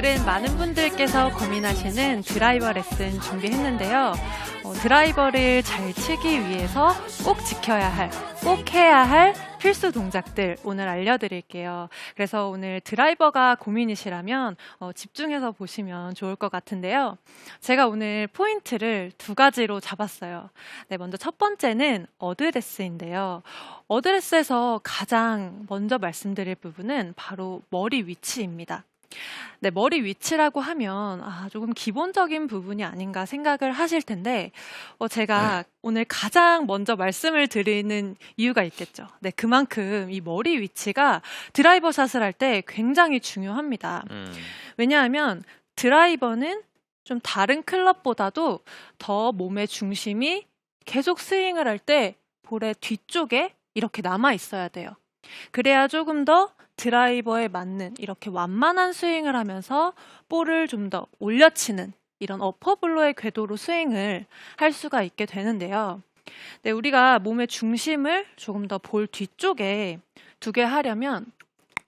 오늘은 많은 분들께서 고민하시는 드라이버 레슨 준비했는데요. 어, 드라이버를 잘 치기 위해서 꼭 지켜야 할, 꼭 해야 할 필수 동작들 오늘 알려드릴게요. 그래서 오늘 드라이버가 고민이시라면 어, 집중해서 보시면 좋을 것 같은데요. 제가 오늘 포인트를 두 가지로 잡았어요. 네, 먼저 첫 번째는 어드레스인데요. 어드레스에서 가장 먼저 말씀드릴 부분은 바로 머리 위치입니다. 네, 머리 위치라고 하면 아, 조금 기본적인 부분이 아닌가 생각을 하실 텐데 어, 제가 오늘 가장 먼저 말씀을 드리는 이유가 있겠죠. 네, 그만큼 이 머리 위치가 드라이버 샷을 할 때 굉장히 중요합니다. 음. 왜냐하면 드라이버는 좀 다른 클럽보다도 더 몸의 중심이 계속 스윙을 할 때 볼의 뒤쪽에 이렇게 남아 있어야 돼요. 그래야 조금 더 드라이버에 맞는 이렇게 완만한 스윙을 하면서 볼을 좀 더 올려치는 이런 어퍼블로의 궤도로 스윙을 할 수가 있게 되는데요. 네, 우리가 몸의 중심을 조금 더 볼 뒤쪽에 두게 하려면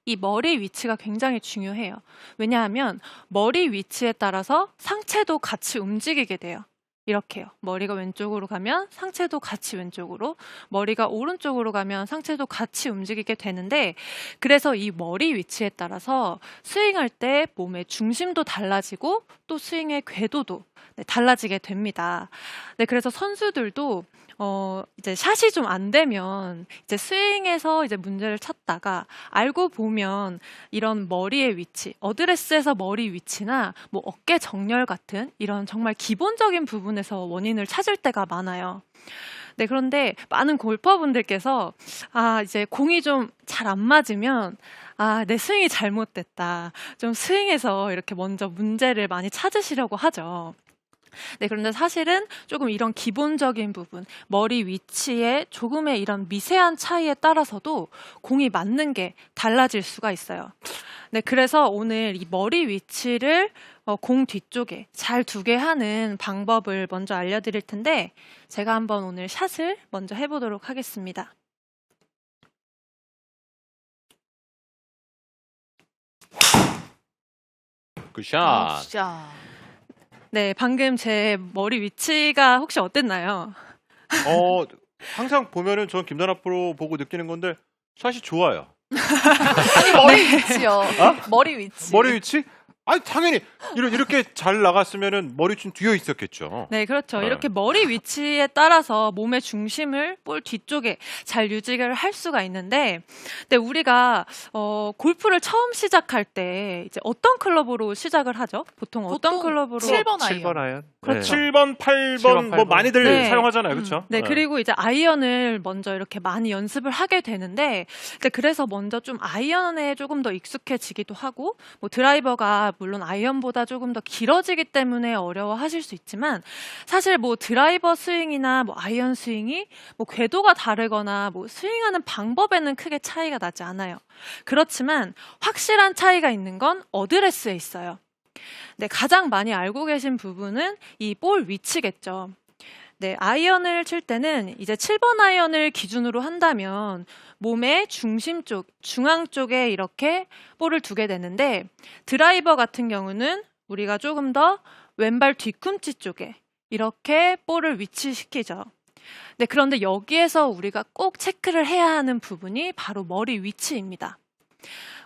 이 머리 위치가 굉장히 중요해요. 왜냐하면 머리 위치에 따라서 상체도 같이 움직이게 돼요. 이렇게요. 머리가 왼쪽으로 가면 상체도 같이 왼쪽으로, 머리가 오른쪽으로 가면 상체도 같이 움직이게 되는데, 그래서 이 머리 위치에 따라서 스윙할 때 몸의 중심도 달라지고 또 스윙의 궤도도 네, 달라지게 됩니다. 네, 그래서 선수들도 어, 이제 샷이 좀 안 되면 이제 스윙에서 이제 문제를 찾다가 알고 보면 이런 머리의 위치, 어드레스에서 머리 위치나 뭐 어깨 정렬 같은 이런 정말 기본적인 부분에서 원인을 찾을 때가 많아요. 네, 그런데 많은 골퍼분들께서 아, 이제 공이 좀 잘 안 맞으면 아, 내 스윙이 잘못됐다. 좀 스윙에서 이렇게 먼저 문제를 많이 찾으시려고 하죠. 네, 그런데 사실은 조금 이런 기본적인 부분, 머리 위치에 조금의 이런 미세한 차이에 따라서도 공이 맞는 게 달라질 수가 있어요. 네, 그래서 오늘 이 머리 위치를 어, 공 뒤쪽에 잘 두게 하는 방법을 먼저 알려드릴 텐데, 제가 한번 오늘 샷을 먼저 해보도록 하겠습니다. 굿샷. 진짜. 네, 방금 제 머리 위치가 혹시 어땠나요? 어, 항상 보면은 전 김단아 프로 보고 느끼는 건데 샷이 좋아요. 아니 머리 위치요. 머리 위치. 머리 위치? 아니 당연히 이렇게, 이렇게 잘 나갔으면은 머리 위치는 뒤에 있었겠죠. 네, 그렇죠. 네. 이렇게 머리 위치에 따라서 몸의 중심을 볼 뒤쪽에 잘 유지를 할 수가 있는데, 근데 우리가 어, 골프를 처음 시작할 때 이제 어떤 클럽으로 시작을 하죠? 보통 어떤 보통 클럽으로? 7번 아이언. 7번 아이언. 그렇죠. 7번, 8번, 7번, 뭐 8번. 많이들 네. 사용하잖아요. 그렇죠? 네, 그리고 이제 아이언을 먼저 이렇게 많이 연습을 하게 되는데, 그래서 먼저 좀 아이언에 조금 더 익숙해지기도 하고, 뭐 드라이버가 물론 아이언보다 조금 더 길어지기 때문에 어려워하실 수 있지만, 사실 뭐 드라이버 스윙이나 뭐 아이언 스윙이 뭐 궤도가 다르거나 뭐 스윙하는 방법에는 크게 차이가 나지 않아요. 그렇지만 확실한 차이가 있는 건 어드레스에 있어요. 네, 가장 많이 알고 계신 부분은 이 볼 위치겠죠. 네, 아이언을 칠 때는 이제 7번 아이언을 기준으로 한다면 몸의 중심 쪽, 중앙 쪽에 이렇게 볼을 두게 되는데 드라이버 같은 경우는 우리가 조금 더 왼발 뒤꿈치 쪽에 이렇게 볼을 위치시키죠. 네, 그런데 여기에서 우리가 꼭 체크를 해야 하는 부분이 바로 머리 위치입니다.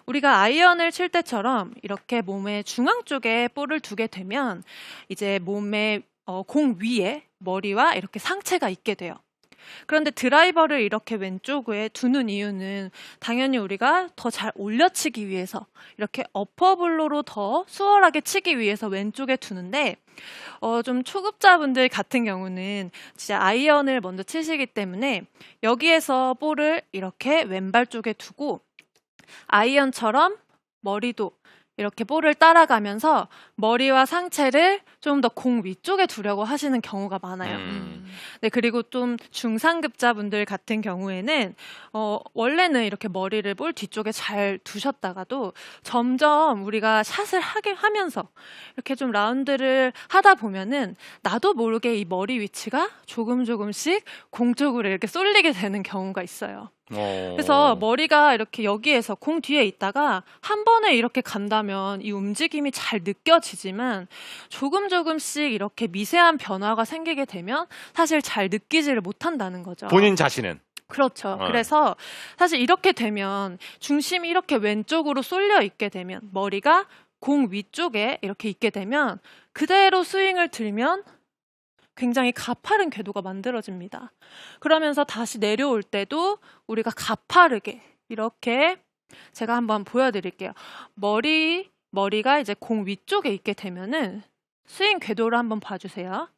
우리가 아이언을 칠 때처럼 이렇게 몸의 중앙 쪽에 볼을 두게 되면 이제 몸의 어, 공 위에 머리와 이렇게 상체가 있게 돼요. 그런데 드라이버를 이렇게 왼쪽에 두는 이유는 당연히 우리가 더 잘 올려치기 위해서 이렇게 어퍼블로로 더 수월하게 치기 위해서 왼쪽에 두는데 어, 좀 초급자분들 같은 경우는 진짜 아이언을 먼저 치시기 때문에 여기에서 볼을 이렇게 왼발 쪽에 두고 아이언처럼 머리도 이렇게 볼을 따라가면서 머리와 상체를 좀 더 공 위쪽에 두려고 하시는 경우가 많아요. 음. 네, 그리고 좀 중상급자분들 같은 경우에는 어, 원래는 이렇게 머리를 볼 뒤쪽에 잘 두셨다가도 점점 우리가 샷을 하게 하면서 이렇게 좀 라운드를 하다 보면은 나도 모르게 이 머리 위치가 조금 조금씩 공 쪽으로 이렇게 쏠리게 되는 경우가 있어요. 그래서 뭐 머리가 이렇게 여기에서 공 뒤에 있다가 한 번에 이렇게 간다면 이 움직임이 잘 느껴지지만 조금 조금씩 이렇게 미세한 변화가 생기게 되면 사실 잘 느끼지를 못한다는 거죠. 본인 자신은 그렇죠. 어. 그래서 사실 이렇게 되면 중심이 이렇게 왼쪽으로 쏠려 있게 되면 머리가 공 위쪽에 이렇게 있게 되면 그대로 스윙을 들면 굉장히 가파른 궤도가 만들어집니다. 그러면서 다시 내려올 때도 우리가 가파르게 이렇게 제가 한번 보여드릴게요. 머리 머리가 이제 공 위쪽에 있게 되면은 스윙 궤도를 한번 봐주세요.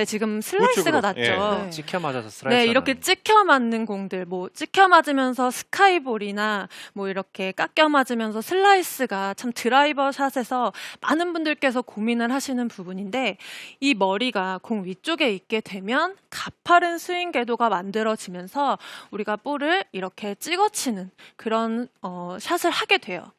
네, 지금 슬라이스가 우측으로, 났죠. 예. 네. 찍혀 맞아서 스트라이크. 네, 이렇게 찍혀 맞는 공들, 뭐 찍혀 맞으면서 스카이볼이나 뭐 이렇게 깎여 맞으면서 슬라이스가 참 드라이버 샷에서 많은 분들께서 고민을 하시는 부분인데 이 머리가 공 위쪽에 있게 되면 가파른 스윙 궤도가 만들어지면서 우리가 볼을 이렇게 찍어치는 그런 어, 샷을 하게 돼요.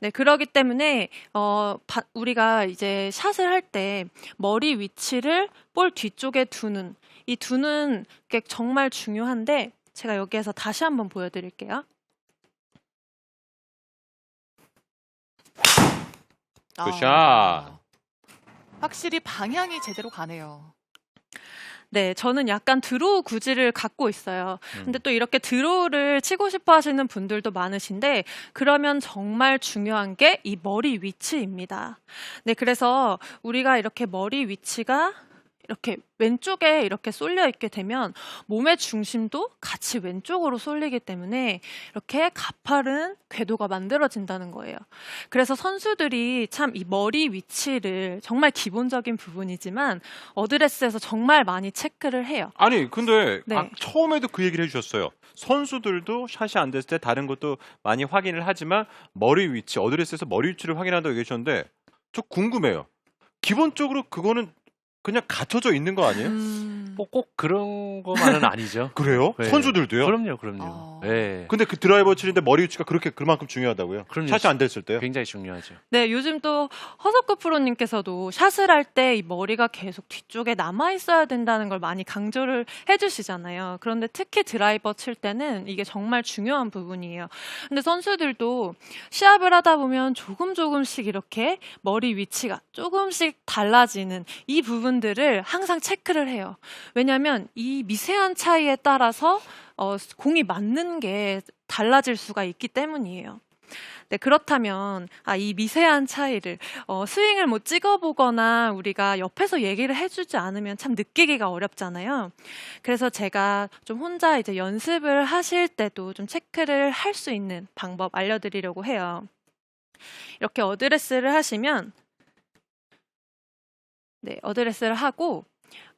네, 그러기 때문에 어, 바- 우리가 이제 샷을 할 때 머리 위치를 볼 뒤쪽에 두는 이 두는 게 정말 중요한데 제가 여기에서 다시 한번 보여드릴게요. 굿샷. 아. 확실히 방향이 제대로 가네요. 네, 저는 약간 드로우 구질을 갖고 있어요. 음. 근데 또 이렇게 드로우를 치고 싶어 하시는 분들도 많으신데, 그러면 정말 중요한 게 이 머리 위치입니다. 네, 그래서 우리가 이렇게 머리 위치가 이렇게 왼쪽에 이렇게 쏠려 있게 되면 몸의 중심도 같이 왼쪽으로 쏠리기 때문에 이렇게 가파른 궤도가 만들어진다는 거예요. 그래서 선수들이 참 이 머리 위치를 정말 기본적인 부분이지만 어드레스에서 정말 많이 체크를 해요. 아니 근데 네. 아, 처음에도 그 얘기를 해주셨어요. 선수들도 샷이 안 됐을 때 다른 것도 많이 확인을 하지만 머리 위치 어드레스에서 머리 위치를 확인한다고 얘기하셨는데 저 궁금해요. 기본적으로 그거는 그냥 갖춰져 있는 거 아니에요? 음. 뭐꼭 그런 것만은 아니죠. 그래요? 네. 선수들도요? 그럼요, 그럼요. 어. 네. 근데 그 드라이버 치는데 머리 위치가 그렇게 그만큼 중요하다고요? 그럼요. 샷이 안 됐을 때요? 굉장히 중요하죠. 네, 요즘 또 허석구 프로님께서도 샷을 할 때 이 머리가 계속 뒤쪽에 남아 있어야 된다는 걸 많이 강조를 해주시잖아요. 그런데 특히 드라이버 칠 때는 이게 정말 중요한 부분이에요. 근데 선수들도 시합을 하다 보면 조금 조금씩 이렇게 머리 위치가 조금씩 달라지는 이 부분 들을 항상 체크를 해요. 왜냐하면 이 미세한 차이에 따라서 어, 공이 맞는 게 달라질 수가 있기 때문이에요. 네, 그렇다면 아, 이 미세한 차이를 어, 스윙을 뭐 찍어보거나 우리가 옆에서 얘기를 해주지 않으면 참 느끼기가 어렵잖아요. 그래서 제가 좀 혼자 이제 연습을 하실 때도 좀 체크를 할 수 있는 방법 알려드리려고 해요. 이렇게 어드레스를 하시면 네, 어드레스를 하고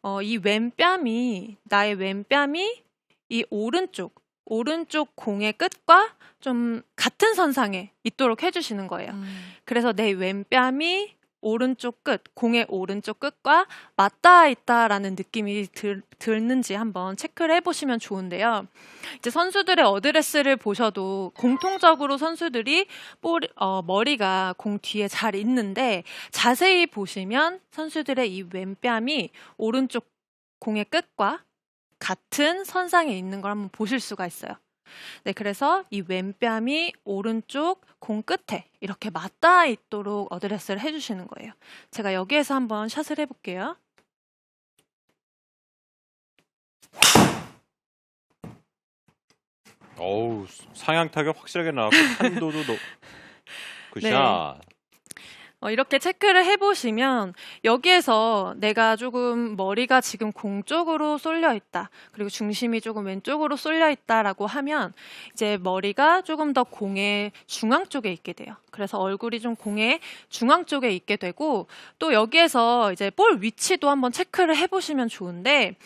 어, 이 왼뺨이 나의 왼뺨이 이 오른쪽 오른쪽 공의 끝과 좀 같은 선상에 있도록 해주시는 거예요. 음. 그래서 내 왼뺨이 오른쪽 끝, 공의 오른쪽 끝과 맞닿아 있다라는 느낌이 들, 드는지 한번 체크를 해보시면 좋은데요. 이제 선수들의 어드레스를 보셔도 공통적으로 선수들이 볼, 어, 머리가 공 뒤에 잘 있는데 자세히 보시면 선수들의 이 왼뺨이 오른쪽 공의 끝과 같은 선상에 있는 걸 한번 보실 수가 있어요. 네, 그래서 이 왼뺨이 오른쪽 공 끝에 이렇게 맞닿아 있도록 어드레스를 해주시는 거예요. 제가 여기에서 한번 샷을 해볼게요. 어우 상향 타격 확실하게 나왔고 탄도도 높. 굿샷. 네. 어, 이렇게 체크를 해보시면 여기에서 내가 조금 머리가 지금 공 쪽으로 쏠려 있다. 그리고 중심이 조금 왼쪽으로 쏠려 있다라고 하면 이제 머리가 조금 더 공의 중앙 쪽에 있게 돼요. 그래서 얼굴이 좀 공의 중앙 쪽에 있게 되고 또 여기에서 이제 볼 위치도 한번 체크를 해보시면 좋은데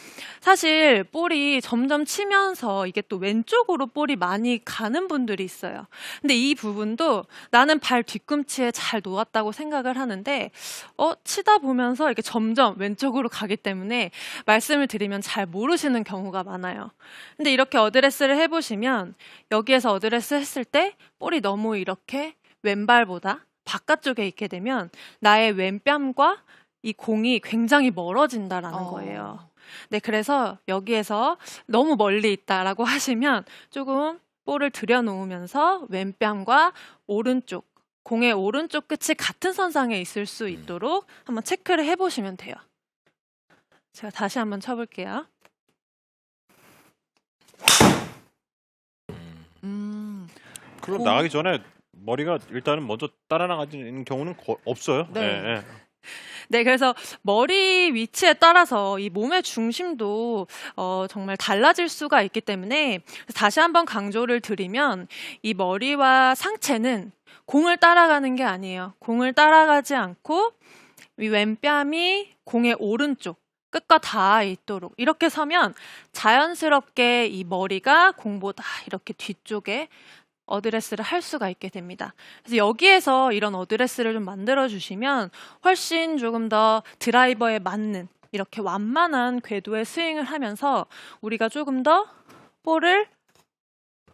사실 볼이 점점 치면서 이게 또 왼쪽으로 볼이 많이 가는 분들이 있어요. 근데 이 부분도 나는 발 뒤꿈치에 잘 놓았다고 생각 생각을 하는데 어 치다 보면서 이렇게 점점 왼쪽으로 가기 때문에 말씀을 드리면 잘 모르시는 경우가 많아요. 근데 이렇게 어드레스를 해보시면 여기에서 어드레스 했을 때 볼이 너무 이렇게 왼발보다 바깥쪽에 있게 되면 나의 왼뺨과 이 공이 굉장히 멀어진다라는 어. 거예요. 네, 그래서 여기에서 너무 멀리 있다라고 하시면 조금 볼을 들여놓으면서 왼뺨과 오른쪽, 공의 오른쪽 끝이 같은 선상에 있을 수 있도록 한번 체크를 해보시면 돼요. 제가 다시 한번 쳐볼게요. 음. 클럽 오. 나가기 전에 머리가 일단은 먼저 따라 나가는 경우는 거- 없어요. 네. 예, 예. 네, 그래서 머리 위치에 따라서 이 몸의 중심도 어, 정말 달라질 수가 있기 때문에 다시 한번 강조를 드리면 이 머리와 상체는 공을 따라가는 게 아니에요. 공을 따라가지 않고 이 왼뺨이 공의 오른쪽 끝과 닿아 있도록 이렇게 서면 자연스럽게 이 머리가 공보다 이렇게 뒤쪽에 어드레스를 할 수가 있게 됩니다. 그래서 여기에서 이런 어드레스를 좀 만들어 주시면 훨씬 조금 더 드라이버에 맞는 이렇게 완만한 궤도의 스윙을 하면서 우리가 조금 더 볼을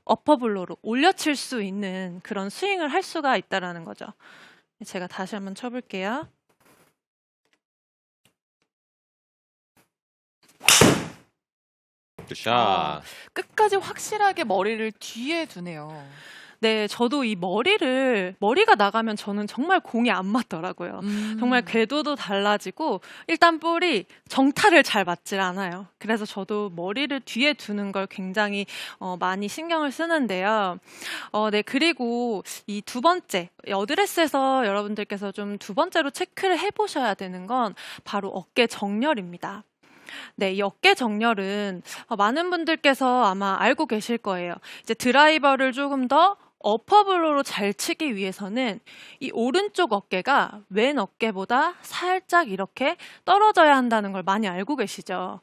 어퍼블로로 올려칠 수 있는 그런 스윙을 할 수가 있다라는 거죠. 제가 다시 한번 쳐볼게요. 굿샷. 아. 끝까지 확실하게 머리를 뒤에 두네요. 네, 저도 이 머리를 머리가 나가면 저는 정말 공이 안 맞더라고요. 음. 정말 궤도도 달라지고 일단 볼이 정타를 잘 맞질 않아요. 그래서 저도 머리를 뒤에 두는 걸 굉장히 어, 많이 신경을 쓰는데요. 어, 네 그리고 이 두 번째 이 어드레스에서 여러분들께서 좀 두 번째로 체크를 해보셔야 되는 건 바로 어깨 정렬입니다. 네, 이 어깨 정렬은 어, 많은 분들께서 아마 알고 계실 거예요. 이제 드라이버를 조금 더 어퍼블로로 잘 치기 위해서는 이 오른쪽 어깨가 왼 어깨보다 살짝 이렇게 떨어져야 한다는 걸 많이 알고 계시죠.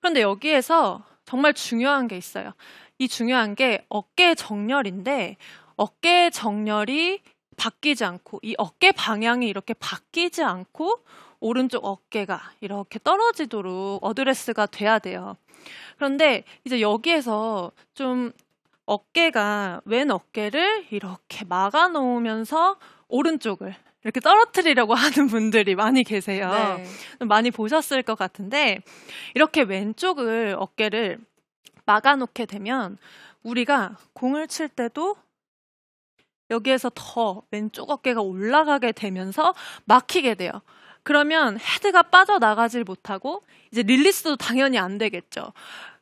그런데 여기에서 정말 중요한 게 있어요. 이 중요한 게 어깨 정렬인데 어깨 정렬이 바뀌지 않고 이 어깨 방향이 이렇게 바뀌지 않고 오른쪽 어깨가 이렇게 떨어지도록 어드레스가 돼야 돼요. 그런데 이제 여기에서 좀 어깨가 왼 어깨를 이렇게 막아 놓으면서 오른쪽을 이렇게 떨어뜨리려고 하는 분들이 많이 계세요. 네. 좀 많이 보셨을 것 같은데 이렇게 왼쪽을 어깨를 막아 놓게 되면 우리가 공을 칠 때도 여기에서 더 왼쪽 어깨가 올라가게 되면서 막히게 돼요. 그러면 헤드가 빠져나가질 못하고 이제 릴리스도 당연히 안 되겠죠.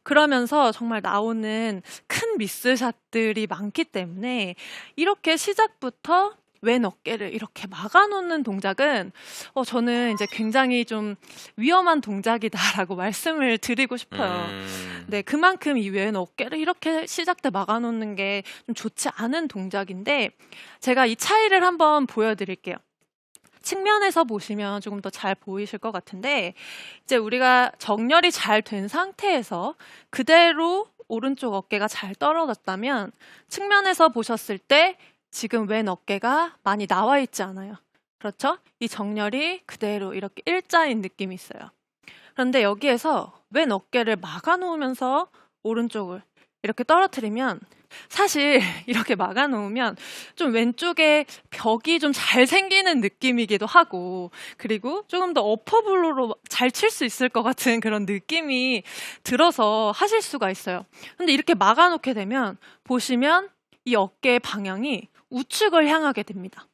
그러면서 정말 나오는 큰 미스샷들이 많기 때문에 이렇게 시작부터 왼 어깨를 이렇게 막아놓는 동작은 어, 저는 이제 굉장히 좀 위험한 동작이다라고 말씀을 드리고 싶어요. 음. 네, 그만큼 이 왼 어깨를 이렇게 시작 때 막아놓는 게 좀 좋지 않은 동작인데 제가 이 차이를 한번 보여드릴게요. 측면에서 보시면 조금 더 잘 보이실 것 같은데 이제 우리가 정렬이 잘 된 상태에서 그대로 오른쪽 어깨가 잘 떨어졌다면 측면에서 보셨을 때 지금 왼 어깨가 많이 나와 있지 않아요. 그렇죠? 이 정렬이 그대로 이렇게 일자인 느낌이 있어요. 그런데 여기에서 왼 어깨를 막아 놓으면서 오른쪽을 이렇게 떨어뜨리면 사실 이렇게 막아 놓으면 좀 왼쪽에 벽이 좀 잘 생기는 느낌이기도 하고 그리고 조금 더 어퍼블로로 잘 칠 수 있을 것 같은 그런 느낌이 들어서 하실 수가 있어요. 근데 이렇게 막아 놓게 되면 보시면 이 어깨의 방향이 우측을 향하게 됩니다.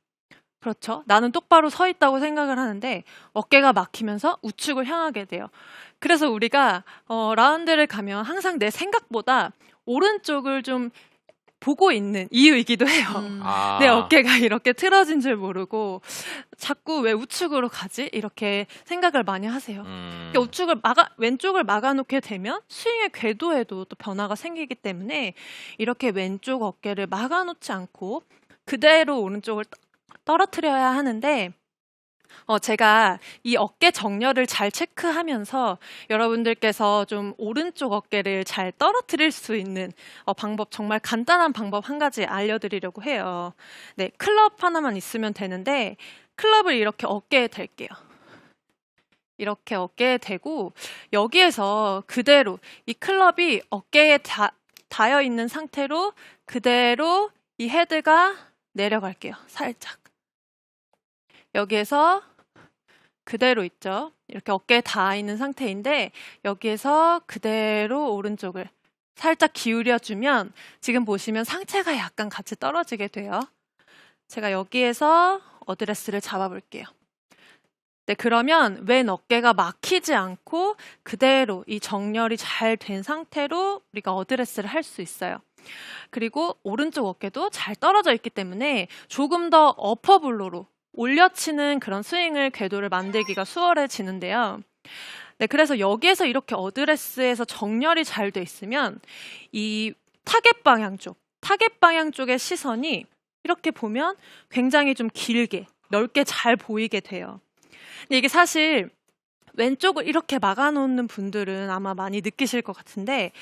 그렇죠. 나는 똑바로 서 있다고 생각을 하는데 어깨가 막히면서 우측을 향하게 돼요. 그래서 우리가 어, 라운드를 가면 항상 내 생각보다 오른쪽을 좀 보고 있는 이유이기도 해요. 음. 아. 내 어깨가 이렇게 틀어진 줄 모르고 자꾸 왜 우측으로 가지? 이렇게 생각을 많이 하세요. 음. 그러니까 우측을 막아 왼쪽을 막아놓게 되면 스윙의 궤도에도 또 변화가 생기기 때문에 이렇게 왼쪽 어깨를 막아놓지 않고 그대로 오른쪽을 떠- 떨어뜨려야 하는데 어 제가 이 어깨 정렬을 잘 체크하면서 여러분들께서 좀 오른쪽 어깨를 잘 떨어뜨릴 수 있는 어, 방법 정말 간단한 방법 한 가지 알려드리려고 해요. 네 클럽 하나만 있으면 되는데 클럽을 이렇게 어깨에 댈게요. 이렇게 어깨에 대고 여기에서 그대로 이 클럽이 어깨에 다, 닿여 있는 상태로 그대로 이 헤드가 내려갈게요. 살짝. 여기에서 그대로 있죠. 이렇게 어깨에 닿아 있는 상태인데 여기에서 그대로 오른쪽을 살짝 기울여 주면 지금 보시면 상체가 약간 같이 떨어지게 돼요. 제가 여기에서 어드레스를 잡아 볼게요. 네, 그러면 왼 어깨가 막히지 않고 그대로 이 정렬이 잘 된 상태로 우리가 어드레스를 할 수 있어요. 그리고 오른쪽 어깨도 잘 떨어져 있기 때문에 조금 더 어퍼블로로 올려치는 그런 스윙을 궤도를 만들기가 수월해지는데요. 네, 그래서 여기에서 이렇게 어드레스에서 정렬이 잘 돼 있으면 이 타겟 방향 쪽, 타겟 방향 쪽의 시선이 이렇게 보면 굉장히 좀 길게, 넓게 잘 보이게 돼요. 근데 이게 사실 왼쪽을 이렇게 막아놓는 분들은 아마 많이 느끼실 것 같은데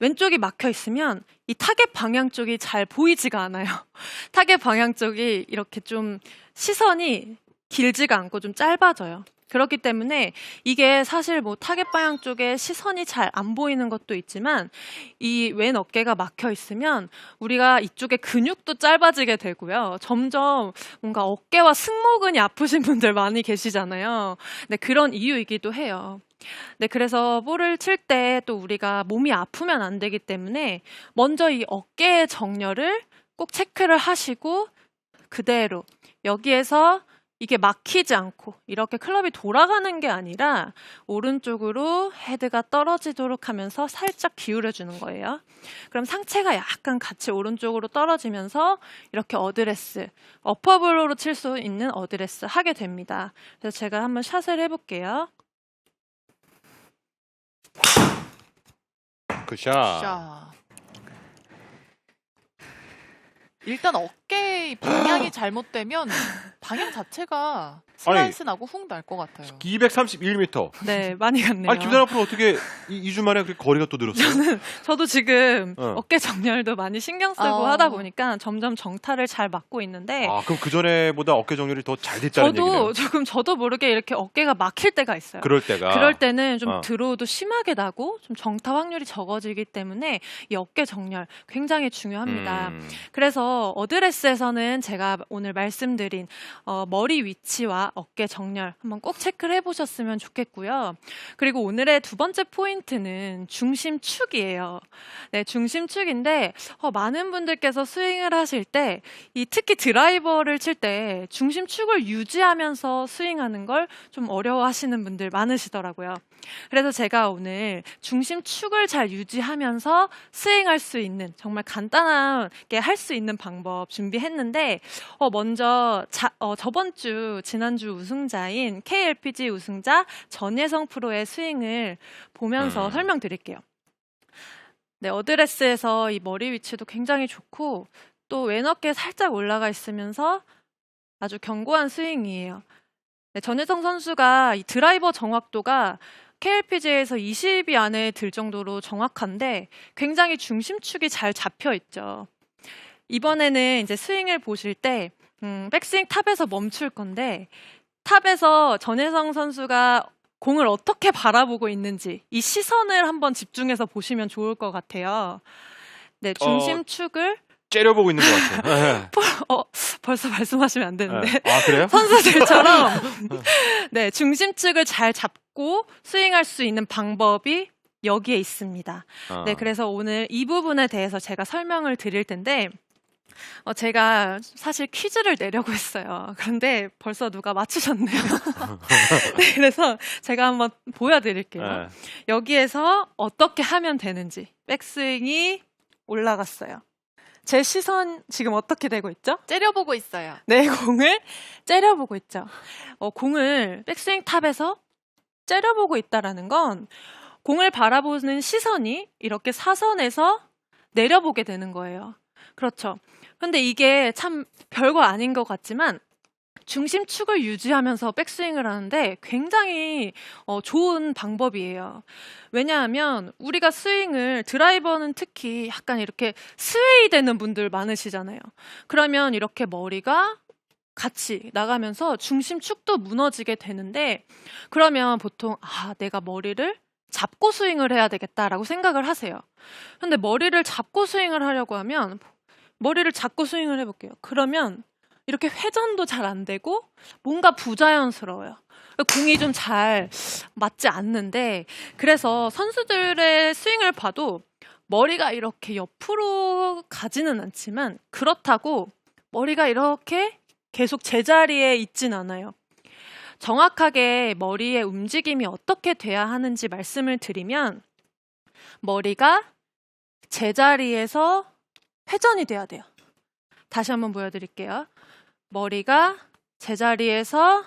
왼쪽이 막혀 있으면 이 타겟 방향 쪽이 잘 보이지가 않아요. 타겟 방향 쪽이 이렇게 좀 시선이 길지가 않고 좀 짧아져요. 그렇기 때문에 이게 사실 뭐 타겟 방향 쪽에 시선이 잘 안 보이는 것도 있지만 이 왼 어깨가 막혀 있으면 우리가 이쪽에 근육도 짧아지게 되고요. 점점 뭔가 어깨와 승모근이 아프신 분들 많이 계시잖아요. 네, 그런 이유이기도 해요. 네, 그래서 볼을 칠 때 또 우리가 몸이 아프면 안 되기 때문에 먼저 이 어깨의 정렬을 꼭 체크를 하시고 그대로 여기에서 이게 막히지 않고 이렇게 클럽이 돌아가는 게 아니라 오른쪽으로 헤드가 떨어지도록 하면서 살짝 기울여 주는 거예요. 그럼 상체가 약간 같이 오른쪽으로 떨어지면서 이렇게 어드레스, 어퍼블로로 칠 수 있는 어드레스 하게 됩니다. 그래서 제가 한번 샷을 해볼게요. 굿샷. 자. 일단 어깨 방향이 잘못되면 방향 자체가 슬라이스 나고 훅 날 것 같아요. 231m. 네, 많이 갔네요. 아니 김단 앞으로 어떻게 이 2주 만에 그렇게 거리가 또 늘었어요? 저도 지금 어. 어. 깨 정렬도 많이 신경 쓰고 어. 하다 보니까 점점 정타를 잘 맞고 있는데 아 그럼 그 전에보다 어깨 정렬이 더 잘 됐다는 저도 얘기네요. 조금 저도 모르게 이렇게 어깨가 막힐 때가 있어요. 그럴 때가. 그럴 때는 좀 어. 드로우도 심하게 나고 좀 정타 확률이 적어지기 때문에 이 어깨 정렬 굉장히 중요합니다. 음. 그래서 어드레스에서는 제가 오늘 말씀드린 어, 머리 위치와 어깨 정렬 한번 꼭 체크를 해보셨으면 좋겠고요. 그리고 오늘의 두 번째 포인트는 중심축이에요. 네, 중심축인데 어, 많은 분들께서 스윙을 하실 때 이 특히 드라이버를 칠 때 중심축을 유지하면서 스윙하는 걸 좀 어려워하시는 분들 많으시더라고요. 그래서 제가 오늘 중심축을 잘 유지하면서 스윙할 수 있는 정말 간단하게 할 수 있는 방법 준비했는데 어, 먼저 자, 어, 저번 주 지난 주 우승자인 KLPG 우승자 전예성 프로의 스윙을 보면서 음. 설명드릴게요. 네, 어드레스에서 이 머리 위치도 굉장히 좋고 또 왼어깨 살짝 올라가 있으면서 아주 견고한 스윙이에요. 네, 전혜성 선수가 이 드라이버 정확도가 KLPGA에서 20위 안에 들 정도로 정확한데 굉장히 중심축이 잘 잡혀 있죠. 이번에는 이제 스윙을 보실 때 음, 백스윙 탑에서 멈출 건데 탑에서 전혜성 선수가 공을 어떻게 바라보고 있는지 이 시선을 한번 집중해서 보시면 좋을 것 같아요. 네, 중심 축을 째려보고 있는 것 같아요. 어, 벌써 말씀하시면 안 되는데. 네. 아 그래요? 선수들처럼 네 중심 축을 잘 잡고 스윙할 수 있는 방법이 여기에 있습니다. 어. 네, 그래서 오늘 이 부분에 대해서 제가 설명을 드릴 텐데 어, 제가 사실 퀴즈를 내려고 했어요. 그런데 벌써 누가 맞추셨네요. 네, 그래서 제가 한번 보여드릴게요. 네. 여기에서 어떻게 하면 되는지 백스윙이 올라갔어요. 제 시선 지금 어떻게 되고 있죠? 째려보고 있어요. 네, 공을 째려보고 있죠. 어, 공을 백스윙 탑에서 째려보고 있다라는 건 공을 바라보는 시선이 이렇게 사선에서 내려보게 되는 거예요. 그렇죠. 근데 이게 참 별거 아닌 것 같지만 중심축을 유지하면서 백스윙을 하는데 굉장히 어, 좋은 방법이에요. 왜냐하면 우리가 스윙을 드라이버는 특히 약간 이렇게 스웨이 되는 분들 많으시잖아요. 그러면 이렇게 머리가 같이 나가면서 중심축도 무너지게 되는데 그러면 보통 아, 내가 머리를 잡고 스윙을 해야 되겠다라고 생각을 하세요. 근데 머리를 잡고 스윙을 하려고 하면 머리를 잡고 스윙을 해볼게요. 그러면 이렇게 회전도 잘 안 되고 뭔가 부자연스러워요. 공이 좀 잘 맞지 않는데 그래서 선수들의 스윙을 봐도 머리가 이렇게 옆으로 가지는 않지만 그렇다고 머리가 이렇게 계속 제자리에 있진 않아요. 정확하게 머리의 움직임이 어떻게 돼야 하는지 말씀을 드리면 머리가 제자리에서 회전이 돼야 돼요. 다시 한번 보여드릴게요. 머리가 제자리에서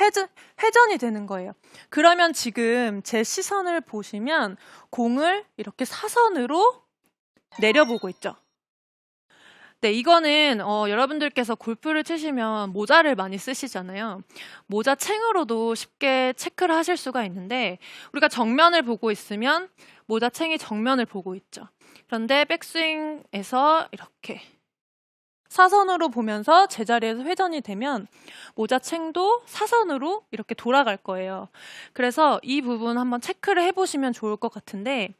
회전, 회전이 되는 거예요. 그러면 지금 제 시선을 보시면 공을 이렇게 사선으로 내려보고 있죠. 네, 이거는 어, 여러분들께서 골프를 치시면 모자를 많이 쓰시잖아요. 모자 챙으로도 쉽게 체크를 하실 수가 있는데 우리가 정면을 보고 있으면 모자 챙이 정면을 보고 있죠. 그런데 백스윙에서 이렇게 사선으로 보면서 제자리에서 회전이 되면 모자 챙도 사선으로 이렇게 돌아갈 거예요. 그래서 이 부분 한번 체크를 해보시면 좋을 것 같은데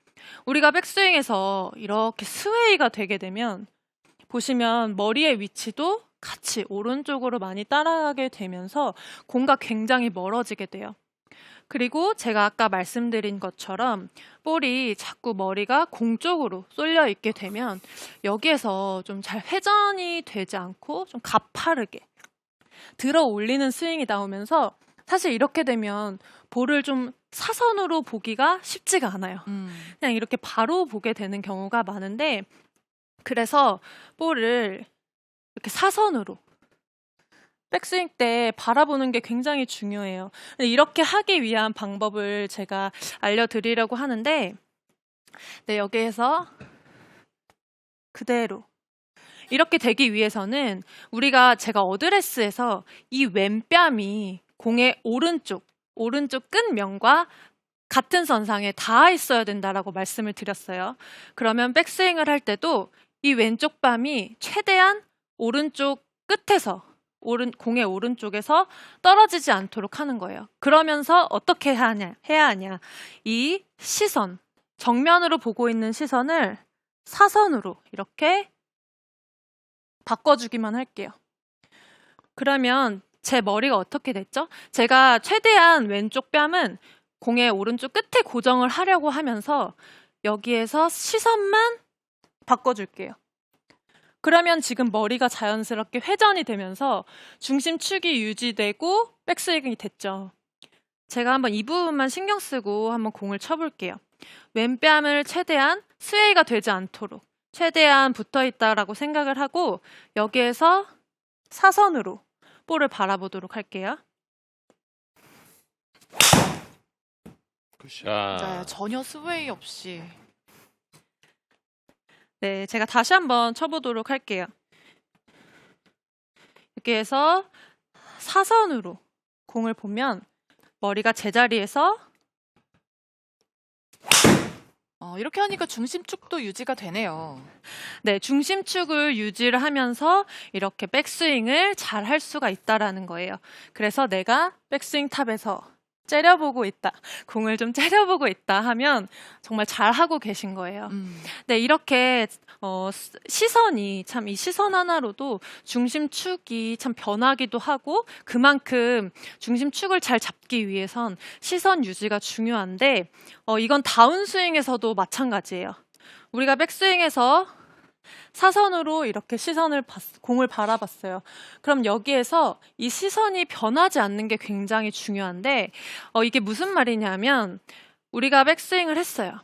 우리가 백스윙에서 이렇게 스웨이가 되게 되면 보시면 머리의 위치도 같이 오른쪽으로 많이 따라가게 되면서 공과 굉장히 멀어지게 돼요. 그리고 제가 아까 말씀드린 것처럼 볼이 자꾸 머리가 공 쪽으로 쏠려 있게 되면 여기에서 좀 잘 회전이 되지 않고 좀 가파르게 들어 올리는 스윙이 나오면서 사실 이렇게 되면 볼을 좀 사선으로 보기가 쉽지가 않아요. 음. 그냥 이렇게 바로 보게 되는 경우가 많은데 그래서 볼을 이렇게 사선으로 백스윙 때 바라보는 게 굉장히 중요해요. 이렇게 하기 위한 방법을 제가 알려드리려고 하는데 네, 여기에서 그대로 이렇게 되기 위해서는 우리가 제가 어드레스에서 이 왼뺨이 공의 오른쪽 오른쪽 끝면과 같은 선상에 닿아 있어야 된다라고 말씀을 드렸어요. 그러면 백스윙을 할 때도 이 왼쪽 뺨이 최대한 오른쪽 끝에서 오른 공의 오른쪽에서 떨어지지 않도록 하는 거예요. 그러면서 어떻게 하냐? 해야 하냐? 이 시선 정면으로 보고 있는 시선을 사선으로 이렇게 바꿔주기만 할게요. 그러면 제 머리가 어떻게 됐죠? 제가 최대한 왼쪽 뺨은 공의 오른쪽 끝에 고정을 하려고 하면서 여기에서 시선만 바꿔줄게요. 그러면 지금 머리가 자연스럽게 회전이 되면서 중심축이 유지되고 백스윙이 됐죠. 제가 한번 이 부분만 신경 쓰고 한번 공을 쳐볼게요. 왼뺨을 최대한 스웨이가 되지 않도록 최대한 붙어 있다라고 생각을 하고 여기에서 사선으로 볼을 바라보도록 할게요. 네, 자, 전혀 스웨이 없이 네, 제가 다시 한번 쳐보도록 할게요. 이렇게 해서 사선으로 공을 보면 머리가 제자리에서 어, 이렇게 하니까 중심축도 유지가 되네요. 네, 중심축을 유지를 하면서 이렇게 백스윙을 잘 할 수가 있다라는 거예요. 그래서 내가 백스윙 탑에서 째려보고 있다, 공을 좀 째려보고 있다 하면 정말 잘 하고 계신 거예요. 음. 네, 이렇게 어, 스- 시선이 참 이 시선 하나로도 중심축이 참 변하기도 하고 그만큼 중심축을 잘 잡기 위해선 시선 유지가 중요한데 어, 이건 다운스윙에서도 마찬가지예요. 우리가 백스윙에서 사선으로 이렇게 시선을 봤, 공을 바라봤어요. 그럼 여기에서 이 시선이 변하지 않는 게 굉장히 중요한데 어, 이게 무슨 말이냐면 우리가 백스윙을 했어요.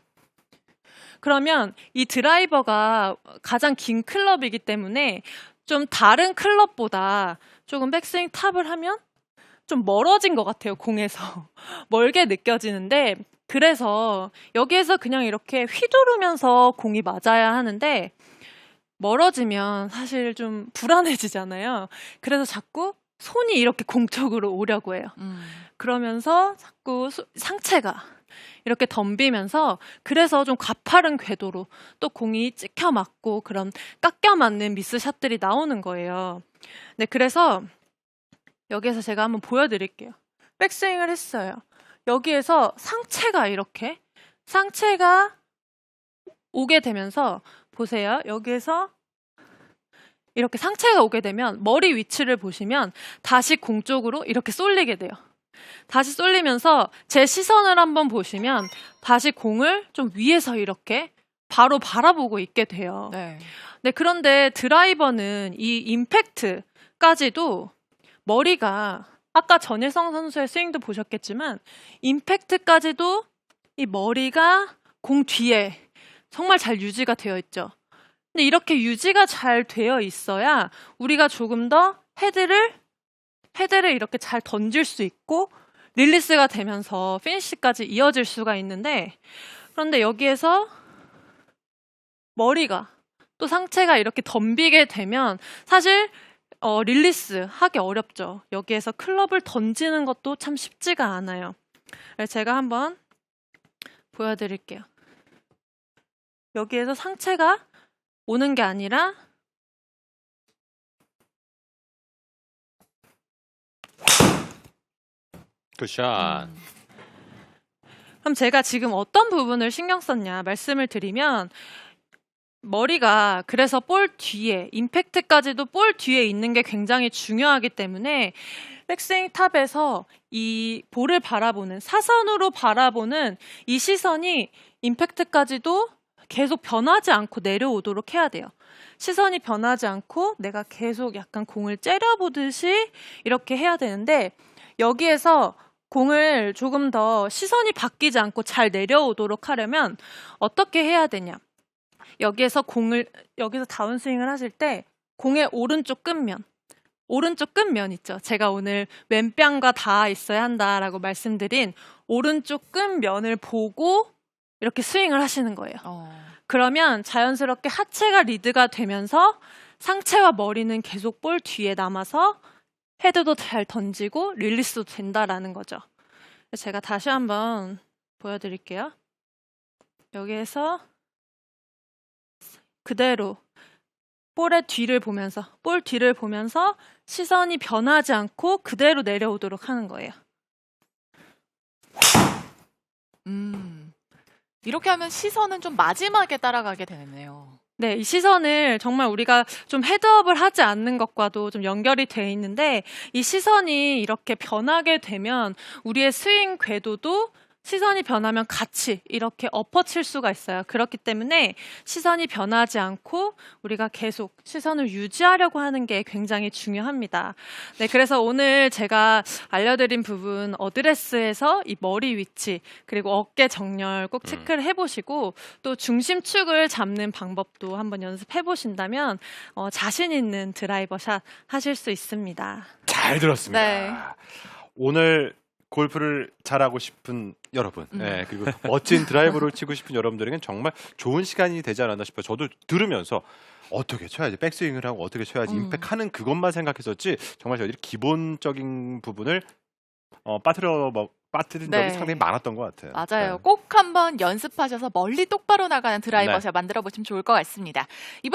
그러면 이 드라이버가 가장 긴 클럽이기 때문에 좀 다른 클럽보다 조금 백스윙 탑을 하면 좀 멀어진 것 같아요, 공에서. 멀게 느껴지는데, 그래서 여기에서 그냥 이렇게 휘두르면서 공이 맞아야 하는데, 멀어지면 사실 좀 불안해지잖아요. 그래서 자꾸 손이 이렇게 공 쪽으로 오려고 해요. 음. 그러면서 자꾸 소- 상체가 이렇게 덤비면서 그래서 좀 가파른 궤도로 또 공이 찍혀 맞고 그런 깎여 맞는 미스샷들이 나오는 거예요. 네, 그래서 여기에서 제가 한번 보여드릴게요. 백스윙을 했어요. 여기에서 상체가 이렇게 상체가 오게 되면서 보세요. 여기에서 이렇게 상체가 오게 되면 머리 위치를 보시면 다시 공 쪽으로 이렇게 쏠리게 돼요. 다시 쏠리면서 제 시선을 한번 보시면 다시 공을 좀 위에서 이렇게 바로 바라보고 있게 돼요. 네. 네, 그런데 드라이버는 이 임팩트까지도 머리가 아까 전일성 선수의 스윙도 보셨겠지만 임팩트까지도 이 머리가 공 뒤에 정말 잘 유지가 되어 있죠. 근데 이렇게 유지가 잘 되어 있어야 우리가 조금 더 헤드를 헤드를 이렇게 잘 던질 수 있고 릴리스가 되면서 피니시까지 이어질 수가 있는데 그런데 여기에서 머리가 또 상체가 이렇게 덤비게 되면 사실 어, 릴리스 하기 어렵죠. 여기에서 클럽을 던지는 것도 참 쉽지가 않아요. 제가 한번 보여드릴게요. 여기에서 상체가 오는 게 아니라 굿샷. 음. 그럼 제가 지금 어떤 부분을 신경 썼냐 말씀을 드리면 머리가 그래서 볼 뒤에 임팩트까지도 볼 뒤에 있는 게 굉장히 중요하기 때문에 백스윙 탑에서 이 볼을 바라보는 사선으로 바라보는 이 시선이 임팩트까지도 계속 변하지 않고 내려오도록 해야 돼요. 시선이 변하지 않고 내가 계속 약간 공을 째려보듯이 이렇게 해야 되는데 여기에서 공을 조금 더 시선이 바뀌지 않고 잘 내려오도록 하려면 어떻게 해야 되냐? 여기에서 공을 여기서 다운스윙을 하실 때 공의 오른쪽 끝면 오른쪽 끝면 있죠. 제가 오늘 왼뺨과 닿아 있어야 한다라고 말씀드린 오른쪽 끝면을 보고 이렇게 스윙을 하시는 거예요. 어. 그러면 자연스럽게 하체가 리드가 되면서 상체와 머리는 계속 볼 뒤에 남아서 헤드도 잘 던지고 릴리스도 된다라는 거죠. 제가 다시 한번 보여드릴게요. 여기에서 그대로 볼의 뒤를 보면서 볼 뒤를 보면서 시선이 변하지 않고 그대로 내려오도록 하는 거예요. 음. 이렇게 하면 시선은 좀 마지막에 따라가게 되네요. 네, 이 시선을 정말 우리가 좀 헤드업을 하지 않는 것과도 좀 연결이 돼 있는데 이 시선이 이렇게 변하게 되면 우리의 스윙 궤도도 시선이 변하면 같이 이렇게 엎어칠 수가 있어요. 그렇기 때문에 시선이 변하지 않고 우리가 계속 시선을 유지하려고 하는 게 굉장히 중요합니다. 네, 그래서 오늘 제가 알려드린 부분 어드레스에서 이 머리 위치 그리고 어깨 정렬 꼭 체크를 해보시고 또 중심축을 잡는 방법도 한번 연습해 보신다면 어, 자신 있는 드라이버샷 하실 수 있습니다. 잘 들었습니다. 네. 오늘 골프를 잘하고 싶은 여러분, 음. 예, 그리고 멋진 드라이브를 치고 싶은 여러분들에겐 정말 좋은 시간이 되지 않았나 싶어요. 저도 들으면서 어떻게 쳐야지, 백스윙을 하고 어떻게 쳐야지, 음. 임팩하는 그것만 생각했었지, 정말 저희들이 기본적인 부분을 어, 먹- 빠뜨린 적이 네. 상당히 많았던 것 같아요. 맞아요. 네. 꼭 한번 연습하셔서 멀리 똑바로 나가는 드라이버샷 만들어 보시면 좋을 것 같습니다. 이번